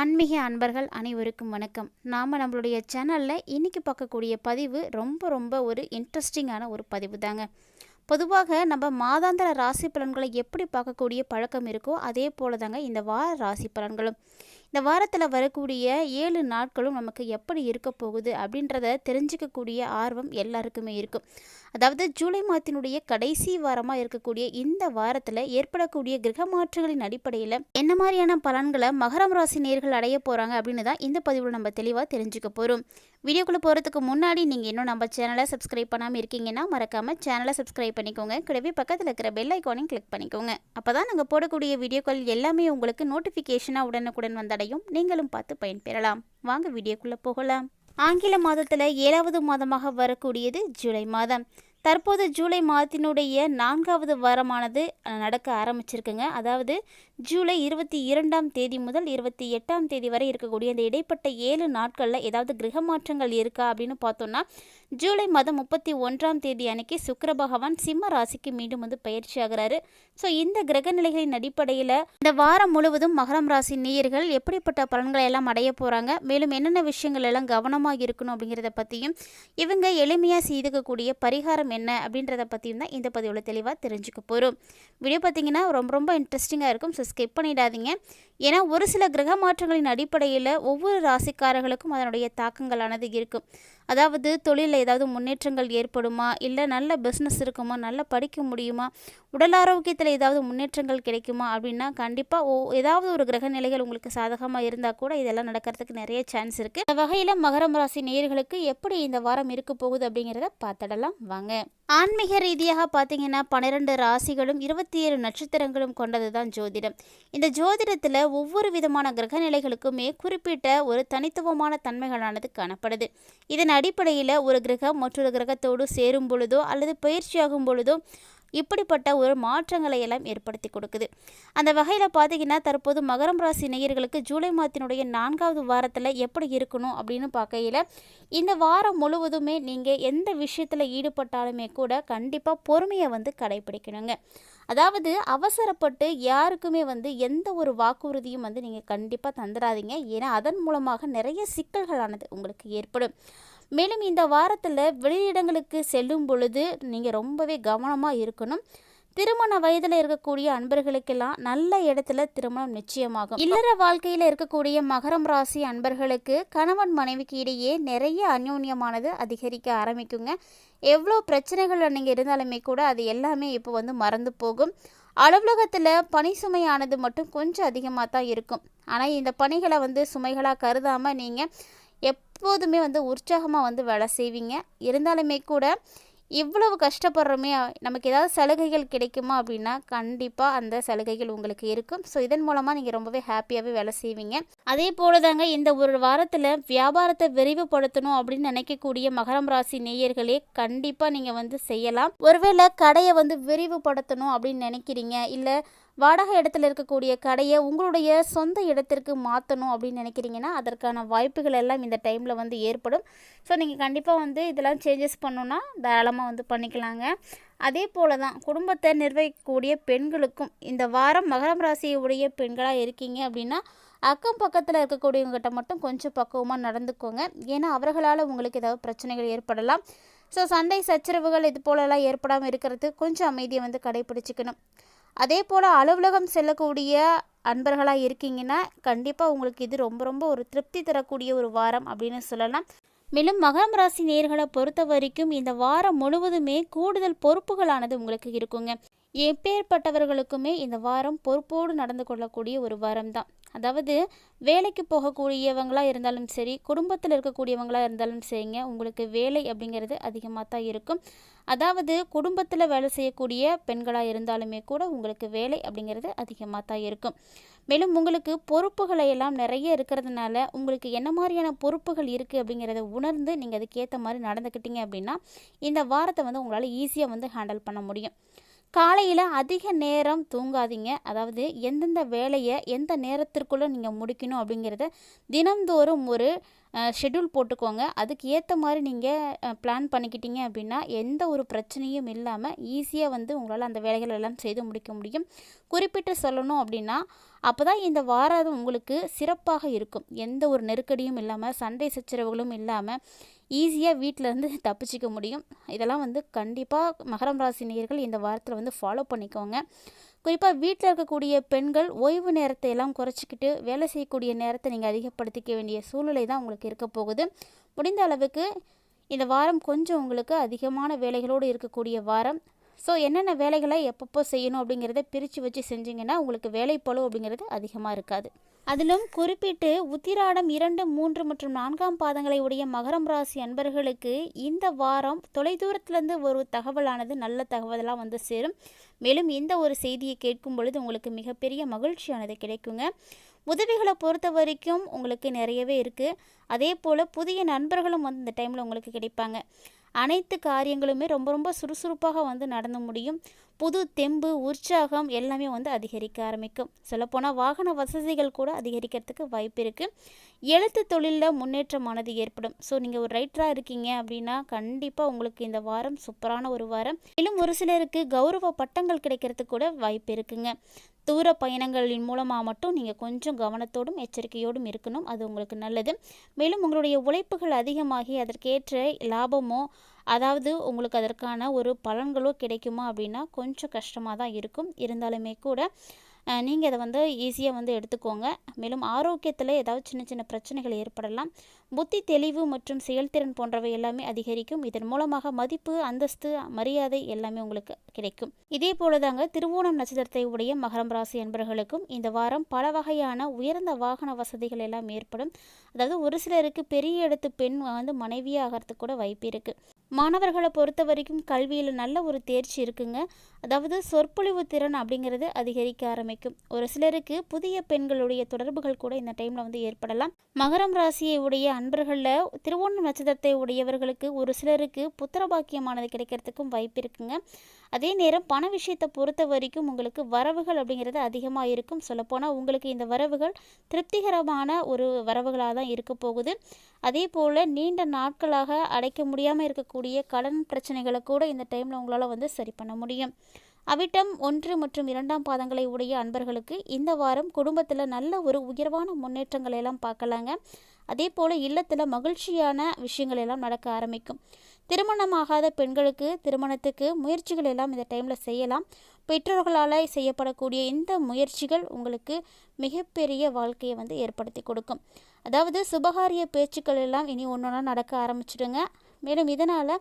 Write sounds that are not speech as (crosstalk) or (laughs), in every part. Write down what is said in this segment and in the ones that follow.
ஆன்மீக அன்பர்கள் அனைவருக்கும் வணக்கம். நாம் நம்மளுடைய சேனலில் இன்றைக்கி பார்க்கக்கூடிய பதிவு ரொம்ப ரொம்ப ஒரு இன்ட்ரெஸ்டிங்கான ஒரு பதிவு தாங்க. பொதுவாக நம்ம மாதாந்திர ராசி பலன்களை எப்படி பார்க்கக்கூடிய பழக்கம் இருக்கோ அதே போல தாங்க இந்த வார ராசி பலன்களும். இந்த வாரத்தில் வரக்கூடிய ஏழு நாட்களும் நமக்கு எப்படி இருக்க போகுது அப்படின்றத தெரிஞ்சுக்கக்கூடிய ஆர்வம் எல்லாருக்குமே இருக்கும். அதாவது ஜூலை மாதத்தினுடைய கடைசி வாரமாக இருக்கக்கூடிய இந்த வாரத்தில் ஏற்படக்கூடிய கிரக மாற்றங்களின் அடிப்படையில் என்ன மாதிரியான பலன்களை மகரம் ராசி நேர்கள் அடைய போகிறாங்க அப்படின்னு தான் இந்த பதிவில் நம்ம தெளிவாக தெரிஞ்சுக்க போகிறோம் வீடியோக்குள்ளே போகிறதுக்கு முன்னாடி நீங்கள் இன்னும் நம்ம சேனலை சப்ஸ்கிரைப் பண்ணாமல் இருக்கீங்கன்னா மறக்காமல் சேனலை சப்ஸ்கிரைப் பண்ணிக்கோங்க. கூடவே பக்கத்தில் இருக்கிற பெல் ஐக்கானையும் கிளிக் பண்ணிக்கோங்க. அப்போ தான் நாங்கள் போடக்கூடிய வீடியோக்கள் எல்லாமே உங்களுக்கு நோட்டிஃபிகேஷனாக உடனுக்குடன் வந்தடையும் நீங்களும் பார்த்து பயன்பெறலாம் வாங்க வீடியோக்குள்ளே போகலாம். ஆங்கில மாதத்தில் ஏழாவது மாதமாக வரக்கூடியது ஜூலை மாதம். தற்போது ஜூலை மாதத்தினுடைய நான்காவது வாரமானது நடக்க ஆரம்பிச்சிருக்குங்க. அதாவது ஜூலை இருபத்தி இரண்டாம் தேதி முதல் இருபத்தி எட்டாம் தேதி வரை இருக்கக்கூடிய இந்த இடைப்பட்ட ஏழு நாட்களில் ஏதாவது கிரக மாற்றங்கள் இருக்கா அப்படின்னு பார்த்தோம்னா ஜூலை மாதம் முப்பத்தி ஒன்றாம் தேதி அன்னைக்கு சுக்கர பகவான் சிம்ம ராசிக்கு மீண்டும் வந்து பயிற்சி ஆகிறாரு. ஸோ இந்த கிரக நிலைகளின் அடிப்படையில் இந்த வாரம் முழுவதும் மகரம் ராசி நேயர்கள் எப்படிப்பட்ட பலன்களை எல்லாம் அடைய போகிறாங்க மேலும் என்னென்ன விஷயங்கள் எல்லாம் கவனமாக இருக்கணும் அப்படிங்கிறத பற்றியும் இவங்க எளிமையாக செய்துக்கக்கூடிய பரிகாரம் என்ன அப்படின்றத பற்றியும் தான் இந்த பதிவில் தெளிவாக தெரிஞ்சுக்க போகிறோம் வீடியோ பார்த்தீங்கன்னா ரொம்ப ரொம்ப இன்ட்ரெஸ்டிங்காக இருக்கும். ஸோ ஸ்கிப் பண்ணிடாதீங்க. ஏன்னா ஒரு சில கிரக மாற்றங்களின் அடிப்படையில் ஒவ்வொரு ராசிக்காரர்களுக்கும் அதனுடைய தாக்கங்களானது இருக்கும். அதாவது தொழிலில் ஏதாவது முன்னேற்றங்கள் ஏற்படுமா? இல்லை நல்ல பிஸ்னஸ் இருக்குமா? நல்லா படிக்க முடியுமா? உடல் ஆரோக்கியத்தில் ஏதாவது முன்னேற்றங்கள் கிடைக்குமா? அப்படின்னா கண்டிப்பாக ஓ ஏதாவது ஒரு கிரக நிலைகள் உங்களுக்கு சாதகமாக இருந்தால் கூட இதெல்லாம் நடக்கிறதுக்கு நிறைய சான்ஸ் இருக்குது இந்த வகையில் மகரம் ராசி நேயர்களுக்கு எப்படி இந்த வாரம் இருக்க போகுது அப்படிங்கிறத பார்த்துடலாம். வாங்க. ஆன்மீக ரீதியாக பார்த்தீங்கன்னா பன்னிரெண்டு ராசிகளும் இருபத்தி ஏழு நட்சத்திரங்களும் கொண்டது தான் ஜோதிடம். இந்த ஜோதிடத்தில் ஒவ்வொரு விதமான கிரக நிலைகளுக்குமே குறிப்பிட்ட ஒரு தனித்துவமான தன்மைகளானது காணப்படுது. இதன் அடிப்படையில் ஒரு கிரகம் மற்றொரு கிரகத்தோடு சேரும் பொழுதோ அல்லது பயிற்சியாகும் பொழுதோ இப்படிப்பட்ட ஒரு மாற்றங்களை எல்லாம் ஏற்படுத்தி கொடுக்குது. அந்த வகையில் பார்த்தீங்கன்னா தற்போது மகரம் ராசி நேயர்களுக்கு ஜூலை மாதத்தினுடைய நான்காவது வாரத்தில் எப்படி இருக்கணும் அப்படின்னு பார்க்கையில் இந்த வாரம் முழுவதுமே நீங்கள் எந்த விஷயத்தில் ஈடுபட்டாலுமே கூட கண்டிப்பாக பொறுமையை வந்து கடைபிடிக்கணுங்க. அதாவது அவசரப்பட்டு யாருக்குமே வந்து எந்த ஒரு வாக்குறுதியும் வந்து நீங்கள் கண்டிப்பாக தந்துடாதீங்க. ஏன்னா அதன் மூலமாக நிறைய சிக்கல்களானது உங்களுக்கு ஏற்படும். மேலும் இந்த வாரத்தில் வெளியிடங்களுக்கு செல்லும் பொழுது நீங்கள் ரொம்பவே கவனமாக இருக்கணும். திருமண வயதில் இருக்கக்கூடிய அன்பர்களுக்கெல்லாம் நல்ல இடத்துல திருமணம் நிச்சயமாகும். இல்லற வாழ்க்கையில் இருக்கக்கூடிய மகரம் ராசி அன்பர்களுக்கு கணவன் மனைவிக்கு இடையே நிறைய அந்யோன்யமானது அதிகரிக்க ஆரம்பிக்குங்க. எவ்வளோ பிரச்சனைகள் நீங்கள் இருந்தாலுமே கூட அது எல்லாமே இப்போ வந்து மறந்து போகும். அலுவலகத்தில் பணி சுமையானது மட்டும் கொஞ்சம் அதிகமாக தான் இருக்கும். ஆனால் இந்த பணிகளை வந்து சுமைகளாக கருதாமல் நீங்கள் எப்போதுமே வந்து உற்சாகமாக வந்து வேலை செய்வீங்க. இருந்தாலுமே கூட இவ்வளவு கஷ்டப்படுறோமே நமக்கு ஏதாவது சலுகைகள் கிடைக்குமா அப்படின்னா கண்டிப்பாக அந்த சலுகைகள் உங்களுக்கு இருக்கும். ஸோ இதன் மூலமாக நீங்கள் ரொம்பவே ஹாப்பியாகவே வேலை செய்வீங்க. அதே போல தாங்க இந்த ஒரு வாரத்தில் வியாபாரத்தை விரிவுபடுத்தணும் அப்படின்னு நினைக்கக்கூடிய மகரம் ராசி நேயர்களே கண்டிப்பாக நீங்கள் வந்து செய்யலாம். ஒருவேளை கடையை வந்து விரிவுபடுத்தணும் அப்படின்னு நினைக்கிறீங்க இல்லை வாடகை இடத்துல இருக்கக்கூடிய கடையை உங்களுடைய சொந்த இடத்திற்கு மாற்றணும் அப்படின்னு நினைக்கிறீங்கன்னா அதற்கான வாய்ப்புகள் எல்லாம் இந்த டைமில் வந்து ஏற்படும். ஸோ நீங்கள் கண்டிப்பாக வந்து இதெல்லாம் சேஞ்சஸ் பண்ணணுன்னா தாராளமாக வந்து பண்ணிக்கலாங்க. அதே போல தான் குடும்பத்தை நிர்வகிக்கக்கூடிய பெண்களுக்கும் இந்த வாரம் மகரம் ராசியுடைய பெண்களாக இருக்கீங்க அப்படின்னா அக்கம் பக்கத்தில் இருக்கக்கூடியவங்ககிட்ட மட்டும் கொஞ்சம் பக்குவமாக நடந்துக்கோங்க. ஏன்னா அவர்களால் உங்களுக்கு ஏதாவது பிரச்சனைகள் ஏற்படலாம். ஸோ சண்டை சச்சரவுகள் இது போலலாம் ஏற்படாமல் இருக்கிறது கொஞ்சம் அமைதியை வந்து கடைபிடிச்சிக்கணும். அதே போல் அலுவலகம் செல்லக்கூடிய அன்பர்களாக இருக்கீங்கன்னா கண்டிப்பாக உங்களுக்கு இது ரொம்ப ரொம்ப ஒரு திருப்தி தரக்கூடிய ஒரு வாரம் அப்படின்னு சொல்லலாம். மேலும் மகரம் ராசி நேர்களை பொறுத்த வரைக்கும் இந்த வாரம் முழுவதுமே கூடுதல் பொறுப்புகளானது உங்களுக்கு இருக்குங்க. எப்பேற்பட்டவர்களுக்குமே இந்த வாரம் பொறுப்போடு நடந்து கொள்ளக்கூடிய ஒரு வாரம் தான் அதாவது வேலைக்கு போகக்கூடியவங்களாக இருந்தாலும் சரி குடும்பத்தில் இருக்கக்கூடியவங்களாக இருந்தாலும் சரிங்க உங்களுக்கு வேலை அப்படிங்கிறது அதிகமாக தான் இருக்கும். அதாவது குடும்பத்தில் வேலை செய்யக்கூடிய பெண்களாக இருந்தாலுமே கூட உங்களுக்கு வேலை அப்படிங்கிறது அதிகமாக தான் இருக்கும். மேலும் உங்களுக்கு பொறுப்புகளை எல்லாம் நிறைய இருக்கிறதுனால உங்களுக்கு என்ன மாதிரியான பொறுப்புகள் இருக்குது அப்படிங்கிறத உணர்ந்து நீங்கள் அதுக்கேற்ற மாதிரி நடந்துக்கிட்டீங்க அப்படின்னா இந்த வாரத்தை வந்து உங்களால் ஈஸியாக வந்து ஹேண்டில் பண்ண முடியும். காலையில் அதிக நேரம் தூங்காதீங்க. அதாவது எந்தெந்த வேலையை எந்த நேரத்திற்குள்ளே நீங்கள் முடிக்கணும் அப்படிங்கிறத தினம்தோறும் ஒரு ஷெட்யூல் போட்டுக்கோங்க. அதுக்கு ஏற்ற மாதிரி நீங்கள் பிளான் பண்ணிக்கிட்டீங்க அப்படின்னா எந்த ஒரு பிரச்சனையும் இல்லாமல் ஈஸியாக வந்து உங்களால் அந்த வேலைகள் எல்லாம் செய்து முடிக்க முடியும். குறிப்பிட்டு சொல்லணும் அப்படின்னா அப்போ தான் இந்த வாரம் உங்களுக்கு சிறப்பாக இருக்கும். எந்த ஒரு நெருக்கடியும் இல்லாமல் சண்டை சச்சரவுகளும் இல்லாமல் ஈஸியாக வீட்டிலேருந்து (laughs) தப்பிச்சிக்க முடியும். இதெல்லாம் வந்து கண்டிப்பாக மகரம் ராசி நேர்கள் இந்த வாரத்தில் வந்து ஃபாலோ பண்ணிக்கோங்க. குறிப்பாக வீட்டில் இருக்கக்கூடிய பெண்கள் ஓய்வு நேரத்தை எல்லாம் குறைச்சிக்கிட்டு வேலை செய்யக்கூடிய நேரத்தை நீங்கள் அதிகப்படுத்திக்க வேண்டிய சூழ்நிலை தான் உங்களுக்கு இருக்க போகுது. முடிந்த அளவுக்கு இந்த வாரம் கொஞ்சம் உங்களுக்கு அதிகமான வேலைகளோடு இருக்கக்கூடிய வாரம். ஸோ என்னென்ன வேலைகளை எப்பப்போ செய்யணும் அப்படிங்கிறத பிரித்து வச்சு செஞ்சிங்கன்னா உங்களுக்கு வேலைப்பளு அப்படிங்கிறது அதிகமாக இருக்காது. அதிலும் குறிப்பிட்டு உத்திராடம் இரண்டு மூன்று மற்றும் நான்காம் பாதங்களை உடைய மகரம் ராசி அன்பர்களுக்கு இந்த வாரம் தொலைதூரத்துலேருந்து ஒரு தகவலானது நல்ல தகவலாக வந்து சேரும். மேலும் இந்த ஒரு செய்தியை கேட்கும் பொழுது உங்களுக்கு மிகப்பெரிய மகிழ்ச்சியானது கிடைக்குங்க. உதவிகளை பொறுத்த வரைக்கும் உங்களுக்கு நிறையவே இருக்குது அதே போல் புதிய நண்பர்களும் வந்து இந்த டைமில் உங்களுக்கு கிடைப்பாங்க. அனைத்து காரியங்களுமே ரொம்ப ரொம்ப சுறுசுறுப்பாக வந்து நடந்து முடியும். புது தெம்பு உற்சாகம் எல்லாமே வந்து அதிகரிக்க ஆரம்பிக்கும். சொல்லப்போனால் வாகன வசதிகள் கூட அதிகரிக்கிறதுக்கு வாய்ப்பு இருக்குது எழுத்து தொழிலில் முன்னேற்றமானது ஏற்படும். ஸோ நீங்கள் ஒரு ரைட்டராக இருக்கீங்க அப்படின்னா கண்டிப்பாக உங்களுக்கு இந்த வாரம் சூப்பரான ஒரு வாரம். மேலும் ஒரு சிலருக்கு கௌரவ பட்டங்கள் கிடைக்கிறதுக்கு கூட வாய்ப்பு இருக்குங்க. தூர பயணங்களின் மூலமாக மட்டும் நீங்கள் கொஞ்சம் கவனத்தோடும் எச்சரிக்கையோடும் இருக்கணும். அது உங்களுக்கு நல்லது. மேலும் உங்களுடைய உழைப்புகள் அதிகமாகி அதற்கேற்ற லாபமோ அதாவது உங்களுக்கு அதற்கான ஒரு பலன்களோ கிடைக்குமா அப்படின்னா கொஞ்சம் கஷ்டமாக தான் இருக்கும். இருந்தாலுமே கூட நீங்கள் அதை வந்து ஈஸியாக வந்து எடுத்துக்கோங்க. மேலும் ஆரோக்கியத்தில் ஏதாவது சின்ன சின்ன பிரச்சனைகள் ஏற்படலாம். புத்தி தெளிவு மற்றும் செயல்திறன் போன்றவை எல்லாமே அதிகரிக்கும். இதன் மூலமாக மதிப்பு அந்தஸ்து மரியாதை எல்லாமே உங்களுக்கு கிடைக்கும். இதே போல தாங்க திருவோணம் நட்சத்திரத்தை உடைய மகரம் ராசி என்பர்களுக்கும் இந்த வாரம் பல வகையான உயர்ந்த வாகன வசதிகள் எல்லாம் ஏற்படும். அதாவது ஒரு சிலருக்கு பெரிய இடத்து பெண் வந்து மனைவியாகிறதுக்கு கூட வாய்ப்பு இருக்குது மாணவர்களை பொறுத்த வரைக்கும் கல்வியில் நல்ல ஒரு தேர்ச்சி இருக்குங்க. அதாவது சொற்பொழிவு திறன் அப்படிங்கிறது அதிகரிக்க ஆரம்பிக்கும். ஒரு சிலருக்கு புதிய பெண்களுடைய தொடர்புகள் கூட இந்த டைமில் வந்து ஏற்படலாம். மகரம் ராசியை உடைய அன்பர்களில் திருவோணம் நட்சத்திரத்தை உடையவர்களுக்கு ஒரு சிலருக்கு புத்திரபாக்கியமானது கிடைக்கிறதுக்கும் வாய்ப்பு இருக்குங்க. அதே நேரம் பண விஷயத்தை பொறுத்த வரைக்கும் உங்களுக்கு வரவுகள் அப்படிங்கிறது அதிகமாக இருக்கும். சொல்லப்போனால் உங்களுக்கு இந்த வரவுகள் திருப்திகரமான ஒரு வரவுகளாக தான் இருக்க போகுது. அதே போல் நீண்ட நாட்களாக அடைக்க முடியாமல் இருக்கக்கூடிய கடன் பிரச்சனைகளை கூட இந்த டைமில் உங்களால் வந்து சரி பண்ண முடியும். அவிட்டம் ஒன்று மற்றும் இரண்டாம் பாதங்களை உடைய அன்பர்களுக்கு இந்த வாரம் குடும்பத்தில் நல்ல ஒரு உயர்வான முன்னேற்றங்களை எல்லாம் பார்க்கலாங்க. அதே போல் இல்லத்தில் மகிழ்ச்சியான விஷயங்கள் எல்லாம் நடக்க ஆரம்பிக்கும். திருமணமாகாத பெண்களுக்கு திருமணத்துக்கு முயற்சிகள் எல்லாம் இந்த டைமில் செய்யலாம். பெற்றோர்களால் செய்யப்படக்கூடிய இந்த முயற்சிகள் உங்களுக்கு மிகப்பெரிய வாழ்க்கையை வந்து ஏற்படுத்தி கொடுக்கும். அதாவது சுபகாரிய பேச்சுக்கள் எல்லாம் இனி ஒன்று ஒன்றா நடக்க ஆரம்பிச்சிடுங்க. மேலும் இதனால்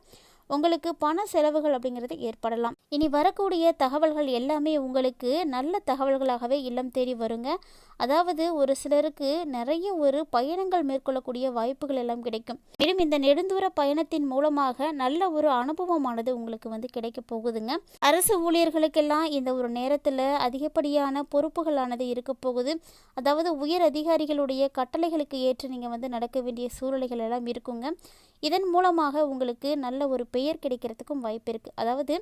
உங்களுக்கு பண செலவுகள் அப்படிங்கிறது ஏற்படலாம். இனி வரக்கூடிய தகவல்கள் எல்லாமே உங்களுக்கு நல்ல தகவல்களாகவே இல்லம் தேடி வருங்க. அதாவது ஒரு சிலருக்கு நிறைய ஒரு பயணங்கள் மேற்கொள்ளக்கூடிய வாய்ப்புகள் எல்லாம் கிடைக்கும். மேலும் இந்த நெடுந்தூர பயணத்தின் மூலமாக நல்ல ஒரு அனுபவமானது உங்களுக்கு வந்து கிடைக்க போகுதுங்க. அரசு ஊழியர்களுக்கெல்லாம் இந்த ஒரு நேரத்தில் அதிகப்படியான பொறுப்புகளானது இருக்க போகுது. அதாவது உயர் அதிகாரிகளுடைய கட்டளைகளுக்கு ஏற்று நீங்கள் வந்து நடக்க வேண்டிய சூழ்நிலைகள் எல்லாம் இருக்குங்க. இதன் மூலமாக உங்களுக்கு நல்ல ஒரு பெயர் கிடைக்கிறதுக்கும் வாய்ப்பு இருக்குது அதாவது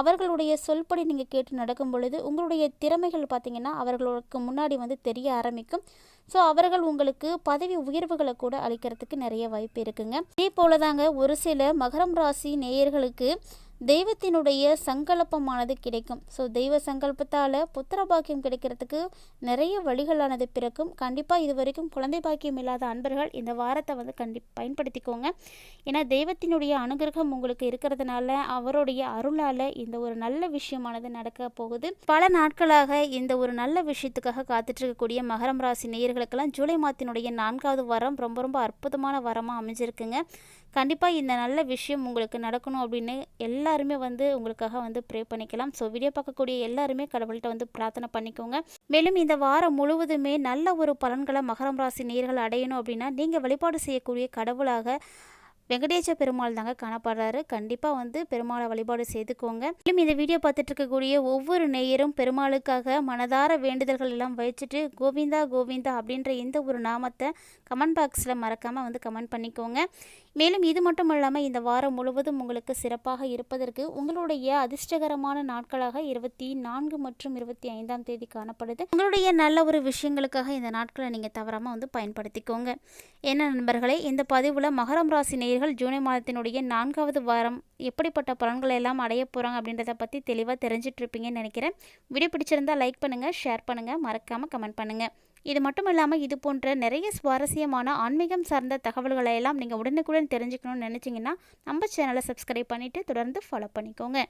அவர்களுடைய சொல்படி நீங்கள் கேட்டு நடக்கும் பொழுது உங்களுடைய திறமைகள் பார்த்திங்கன்னா அவர்களுக்கு முன்னாடி வந்து தெரிய ஆரம்பிக்கும். ஸோ அவர்கள் உங்களுக்கு பதவி உயர்வுகளை கூட அளிக்கிறதுக்கு நிறைய வாய்ப்பு இருக்குங்க. இதே போல தாங்க ஒரு சில மகரம் ராசி நேயர்களுக்கு தெய்வத்தினுடைய சங்கல்பமானது கிடைக்கும். ஸோ தெய்வ சங்கல்பத்தால் புத்திர பாக்கியம் கிடைக்கிறதுக்கு நிறைய வழிகளானது பிறக்கும். கண்டிப்பாக இது வரைக்கும் குழந்தை பாக்கியம் இல்லாத அன்பர்கள் இந்த வாரத்தை வந்து கண்டி பயன்படுத்திக்கோங்க. ஏன்னா தெய்வத்தினுடைய அனுகிரகம் உங்களுக்கு இருக்கிறதுனால அவருடைய அருளால் இந்த ஒரு நல்ல விஷயமானது நடக்க போகுது. பல நாட்களாக இந்த ஒரு நல்ல விஷயத்துக்காக காத்துட்ருக்கக்கூடிய மகரம் ராசி நேயர்களுக்கெல்லாம் ஜூலை மாதத்தினுடைய நான்காவது வாரம் ரொம்ப ரொம்ப அற்புதமான வாரமாக அமைஞ்சிருக்குங்க. கண்டிப்பாக இந்த நல்ல விஷயம் உங்களுக்கு நடக்கணும் அப்படின்னு எல்லாருமே வந்து உங்களுக்காக வந்து ப்ரே பண்ணிக்கலாம். ஸோ வீடியோ பார்க்கக்கூடிய எல்லாருமே கடவுள்கிட்ட வந்து பிரார்த்தனை பண்ணிக்கோங்க. மேலும் இந்த வாரம் முழுவதுமே நல்ல ஒரு பலன்களை மகரம் ராசி நேர்கள் அடையணும் அப்படின்னா நீங்கள் வழிபாடு செய்யக்கூடிய கடவுளாக வெங்கடேச பெருமாள் தாங்க காணப்படுறாரு. கண்டிப்பாக வந்து பெருமாளை வழிபாடு செய்துக்கோங்க. மேலும் இந்த வீடியோ பார்த்துட்டு இருக்கக்கூடிய ஒவ்வொரு நேயரும் பெருமாளுக்காக மனதார வேண்டுதல்கள் எல்லாம் வச்சுட்டு கோவிந்தா கோவிந்தா அப்படின்ற இந்த ஒரு நாமத்தை கமெண்ட் பாக்ஸில் மறக்காமல் வந்து கமெண்ட் பண்ணிக்கோங்க. மேலும் இது மட்டும் இல்லாமல் இந்த வாரம் முழுவதும் உங்களுக்கு சிறப்பாக இருப்பதற்கு உங்களுடைய அதிர்ஷ்டகரமான நாட்களாக இருபத்தி நான்கு மற்றும் இருபத்தி ஐந்தாம் தேதி காணப்படுது. உங்களுடைய நல்ல ஒரு விஷயங்களுக்காக இந்த நாட்களை நீங்கள் தவறாமல் வந்து பயன்படுத்திக்கோங்க. என்ன நண்பர்களே இந்த பதிவில் மகரம் ராசி நேர்கள் ஜூலை மாதத்தினுடைய நான்காவது வாரம் எப்படிப்பட்ட பலன்களை எல்லாம் அடைய போகிறாங்க அப்படின்றத பற்றி தெளிவாக தெரிஞ்சிட்ருப்பீங்கன்னு நினைக்கிறேன். வீடியோ பிடிச்சிருந்தால் லைக் பண்ணுங்கள் ஷேர் பண்ணுங்கள் மறக்காமல் கமெண்ட் பண்ணுங்கள் இது மட்டும் இல்லாமல் இது போன்ற நிறைய சுவாரஸ்யமான ஆன்மீகம் சார்ந்த தகவல்களை எல்லாம் நீங்கள் உடனுக்குடன் தெரிஞ்சுக்கணும்னு நினச்சிங்கன்னா நம்ம சேனலை சப்ஸ்கிரைப் பண்ணிவிட்டு தொடர்ந்து ஃபாலோ பண்ணிக்கோங்க.